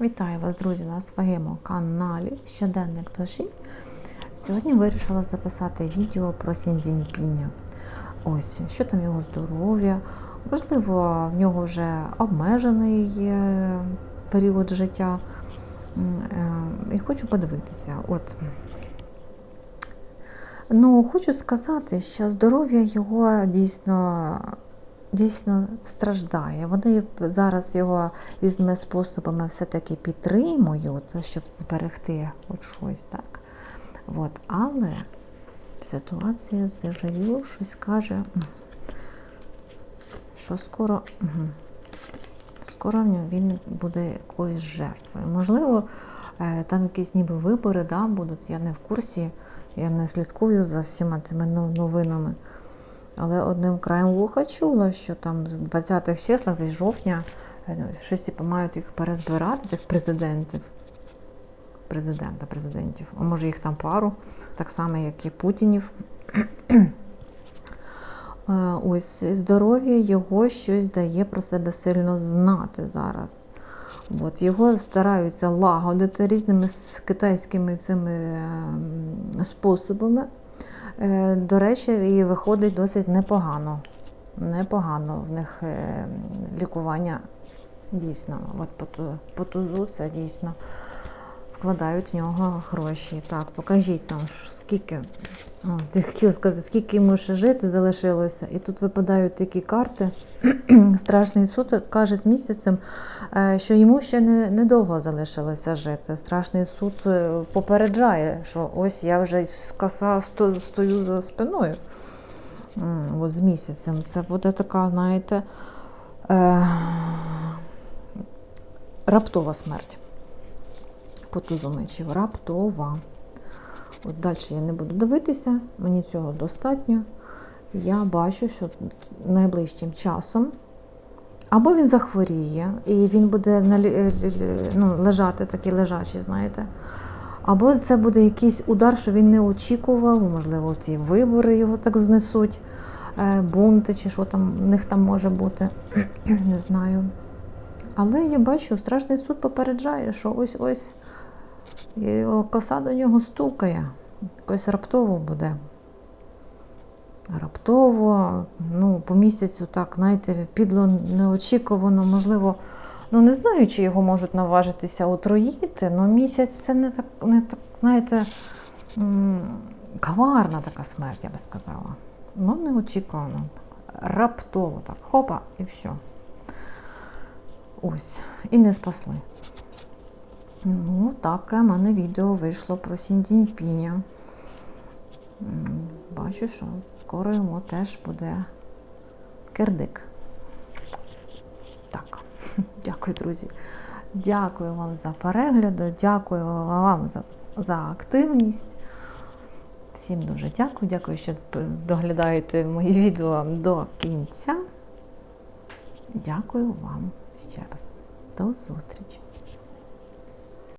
Вітаю вас, друзі, на своєму каналі Щоденник душі. Сьогодні вирішила записати відео про Сінзінпіня. Ось, що там його здоров'я. Можливо, в нього вже обмежений період життя. Е, І хочу подивитися. От. Ну, хочу сказати, що здоров'я його дійсно дійсно страждає. Вони зараз його різними способами все-таки підтримують, щоб зберегти от щось так. От. Але ситуація з дежавю щось каже, що скоро, мгм, скоро він буде якоюсь жертвою. Можливо, е, там якісь ніби вибори да, будуть, я не в курсі, я не слідкую за всіма цими новинами. Але одним краєм вуха чула, що там з 20-х числах, десь жовтня, е, щось типу, мають їх перезбирати, тих президентів. Президента, президентів. А може їх там пару, так само, як і Путінів. Е, Ось здоров'я його щось дає про себе сильно знати зараз. От, його стараються лагодити різними китайськими цими ем, способами. Е, До речі, і виходить досить непогано. Непогано в них е, лікування дійсно. От по тузу це дійсно вкладають в нього гроші. Так, покажіть там, скільки. О, ти хотіла сказати, скільки йому ще жити залишилося. І тут випадають такі карти. Страшний суд каже з місяцем, е, що йому ще не, недовго залишилося жити. Страшний суд е, попереджає, що ось я вже з коса сто- стою за спиною. От з місяцем. Це буде така, знаєте, е, раптова смерть. По. Раптова. От далі я не буду дивитися, мені цього достатньо. Я бачу, що найближчим часом або він захворіє, і він буде ну, лежати, такий лежачий, знаєте. Або це буде якийсь удар, що він не очікував, можливо, ці вибори його так знесуть, е, бунти чи що там в них там може бути, не знаю. Але я бачу, страшний суд попереджає, що ось-ось його коса до нього стукає, якось раптово буде. Раптово, ну, по місяцю, так, знаєте, підло неочікувано, можливо, ну не знаю, чи його можуть наважитися отруїти, але місяць це не так, не так, знаєте, коварна така смерть, я би сказала. Ну, неочікувано. Раптово так. Хопа, і все. Ось. І не спасли. Ну, таке в мене відео вийшло про Сіндіньпіня. Бачу, що скоро йому теж буде кирдик. Так, дякую, друзі. Дякую вам за перегляд, дякую вам за, за активність. Всім дуже дякую. Дякую, що доглядаєте мої відео до кінця. Дякую вам ще раз. До зустрічі!